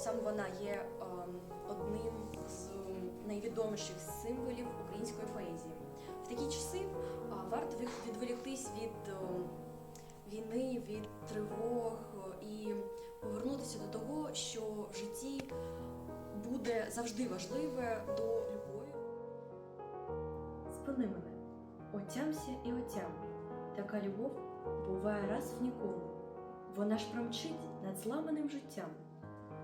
саме вона є ем, одним з найвідоміших символів української поезії. В такі часи а, варто відволіктись від ем, війни, від тривог е, і повернутися до того, що в житті буде завжди важливе до любові. Спини мене, отямся і отям. Така любов буває раз в нікому. Вона ж промчить над зламаним життям.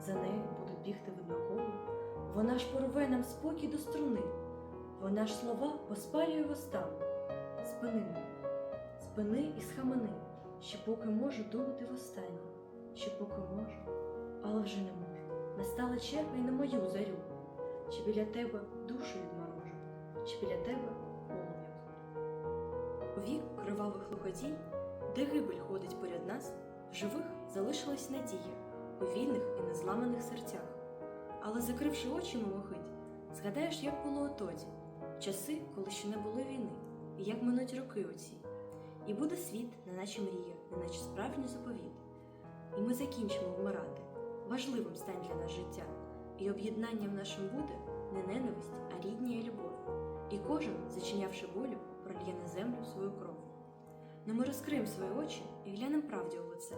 За нею будуть бігти видноколу. Вона ж порве нам спокій до струни. Вона ж слова поспалює востам. Спини мене, спини і схамани, що поки можу думати востаннє, що поки можу, але вже не можу. Настала черга й на мою зарю, чи біля тебе душу відморожу, чи біля тебе полум'я. У вік кривавих лиходій, де гибель ходить поряд нас, живих залишилась надія у вільних і незламаних серцях. Але закривши очі мимохить, згадаєш, як було тоді, в часи, коли ще не було війни, і як минуть роки оці. І буде світ, неначе мрія, неначе справжній заповіт. І ми закінчимо вмирати. Важливим стань для нас життя, і об'єднанням нашим буде не ненависть, а рідніє любов. І кожен, зачинявши болю, прольє на землю свою кров. Но ми розкриємо свої очі і глянемо правді у лице.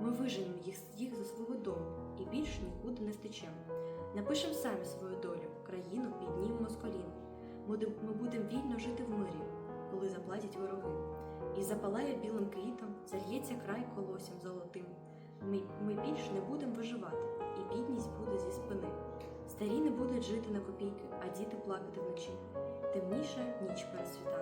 Ми виженемо їх, їх за свого дому і більше нікуди не втечемо. Напишемо самі свою долю, країну піднімемо з колін. Ми, будемо вільно жити в мирі, коли заплатять вороги. І запалає білим квітом, зальється край колоссям золотим. Ми, ми більше не будемо виживати, і бідність буде зі спини. Старі не будуть жити на копійки, а діти плакати вночі. Темніша ніч перед світанком.